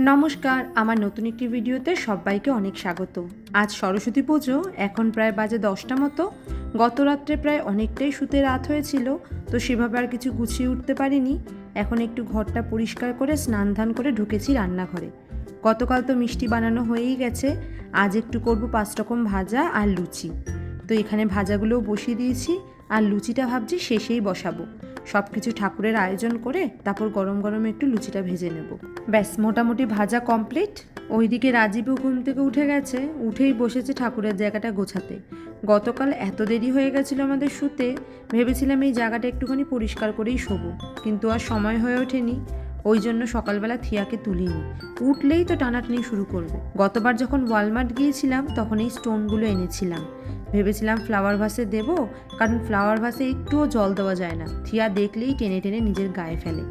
নমস্কার, আমার নতুন একটি ভিডিওতে সবাইকে অনেক স্বাগত। আজ সরস্বতী পুজো, এখন প্রায় বাজে দশটা মতো। গত রাত্রে প্রায় অনেকটাই শুতে রাত হয়েছিল, তো সেভাবে আর কিছু গুছিয়ে উঠতে পারিনি। এখন একটু ঘরটা পরিষ্কার করে, স্নান ধান করে ঢুকেছি রান্নাঘরে। গতকাল তো মিষ্টি বানানো হয়েই গেছে, আজ একটু করব পাঁচ রকম ভাজা আর লুচি। তো এখানে ভাজাগুলোও বসিয়ে দিয়েছি, আর লুচিটা ভাবছি শেষেই বসাবো। সব কিছু ঠাকুরের আয়োজন করে তারপর গরম গরম একটু লুচিটা ভেজে নেব। ব্যাস, মোটামুটি ভাজা কমপ্লিট ওইদিকে রাজীবও ঘুম থেকে উঠে গেছে, উঠেই বসেছে ঠাকুরের জায়গাটা গোছাতে। গতকাল এত দেরি হয়ে গেছিল আমাদের শুতে, ভেবেছিলাম এই জায়গাটা একটুখানি পরিষ্কার করেই শোবো, কিন্তু আর সময় হয়ে ওঠেনি। ওই জন্য সকালবেলা থিয়াকে তুলিনি। উঠলেই তো টানাটানি শুরু করবে। গতবার যখন ওয়ালমার্ট গিয়েছিলাম, তখন এই স্টোনগুলো এনেছিলাম। ভেবেছিলাম ফ্লাওয়ার ভাসে দেব, কারণ ফ্লাওয়ার ভাসে একটুও জল দেওয়া যায় না। থিয়া দেখলেই টেনে টেনে নিজের গায়ে ফেলে।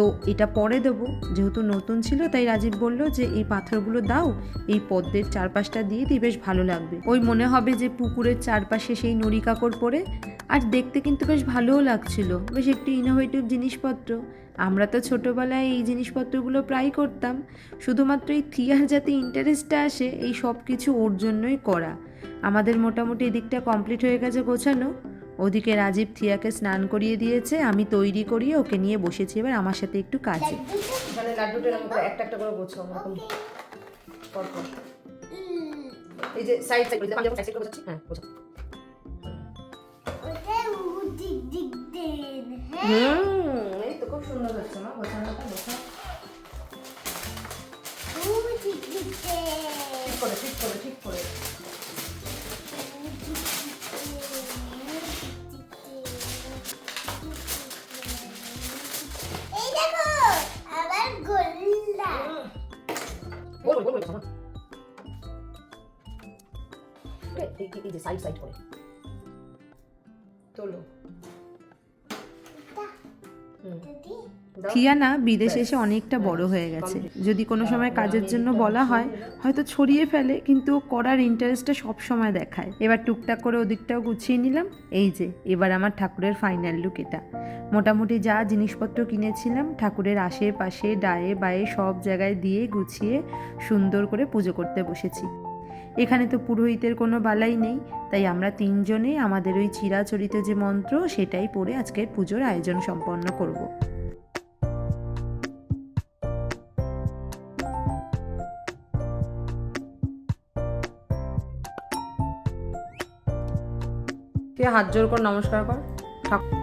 তো এটা পরে দেবো। যেহেতু নতুন ছিল, তাই রাজীব বলল যে, এই পাথরগুলো দাও, এই পদ্মের চারপাশটা দিয়ে দিই বেশ ভালো লাগবে। ওই মনে হবে যে, পুকুরের চারপাশে সেই নুড়ি কাকড় পরে আর দেখতে কিন্তু বেশ ভালোও লাগছিল। বেশ একটু ইনোভেটিভ জিনিসপত্র। আমরা তো ছোটোবেলায় এই জিনিসপত্রগুলো প্রায় করতাম। শুধুমাত্র এই থিয়ার যাতে ইন্টারেস্টটা আসে, এই সব কিছু ওর জন্যই করা। আমাদের মোটামুটি এদিকটা কমপ্লিট হয়ে গেছে গোছানো। ওদিকে রাজীব থিয়াকে স্নান করিয়ে দিয়েছে আমি তৈরি করিয়ে ওকে নিয়ে বসেছি। এবার আমার সাথে একটু কাজে। এখানে লাড্ডুটা একটা একটা করে গোছাও এরকম পর পর। এই যে সাইড সাইড সাইড সাইড করে গোছাচ্ছি? হ্যাঁ হুম এই তো খুব সুন্দর হচ্ছে মা। গোছানোটা গোছাও। এই যে সাইড সাইড করে। তোলো। থিয়ানা বিদেশে এসে অনেকটা বড় হয়ে গেছে। যদি কোনো সময় কাজের জন্য বলা হয় হয়তো ছড়িয়ে ফেলে কিন্তু করার ইন্টারেস্টটা সব সময় দেখায়। এবার টুকটাক করে ওদিকটাও গুছিয়ে নিলাম। এই যে এবার আমার ঠাকুরের ফাইনাল লুক এটা। মোটামুটি যা জিনিসপত্র কিনেছিলাম ঠাকুরের আশেপাশে ডায়ে বায়ে সব জায়গায় দিয়ে গুছিয়ে সুন্দর করে পুজো করতে বসেছি। এখানে তো পুরোহিতের কোনো বালাই নেই, তাই আমরা তিনজনে আমাদের ওই চিরাচরিত যে মন্ত্র, সেটাই পড়ে আজকের পুজোর আয়োজন সম্পন্ন করব। হাত জোর কর নমস্কার কর। ঠাকুর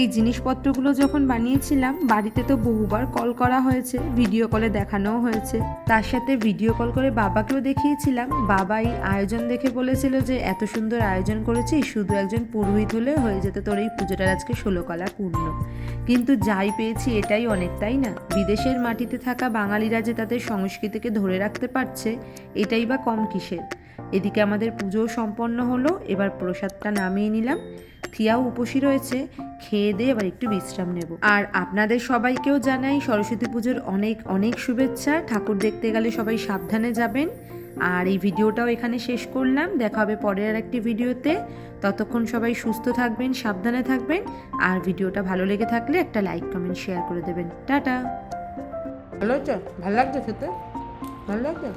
এই জিনিসপত্রগুলো যখন বানিয়েছিলাম, বাড়িতে তো বহুবার কল করা হয়েছে ভিডিও কলে দেখানোও হয়েছে। তার সাথে ভিডিও কল করে বাবাকেও দেখিয়েছিলাম। বাবা এই আয়োজন দেখে বলেছিল যে, এত সুন্দর আয়োজন করেছিস, শুধু একজন পুরোহিত হলে হয়ে যেত তোর এই পুজোটার আজকে ষোলো কলা পূর্ণ। কিন্তু যাই পেয়েছি এটাই অনেক তাই না। বিদেশের মাটিতে থাকা বাঙালিরা যে তাদের সংস্কৃতিকে ধরে রাখতে পারছে, এটাই বা কম কিসের? এদিকে আমাদের পুজোও সম্পন্ন হলো, এবার প্রসাদটা নামিয়ে নিলাম। থিয়াও উপসী রয়েছে খেয়ে দিয়ে এবার একটু বিশ্রাম নেব। আর আপনাদের সবাইকেও জানাই সরস্বতী পুজোর অনেক অনেক শুভেচ্ছা। ঠাকুর দেখতে গেলে সবাই সাবধানে যাবেন। আর এই ভিডিওটাও এখানে শেষ করলাম। দেখা হবে পরের আর একটি ভিডিওতে। ততক্ষণ সবাই সুস্থ থাকবেন সাবধানে থাকবেন। আর ভিডিওটা ভালো লেগে থাকলে একটা লাইক কমেন্ট শেয়ার করে দেবেন। টাটা! ভালো হচ্ছে ভালো লাগছে খেতে? ভালো লাগছে?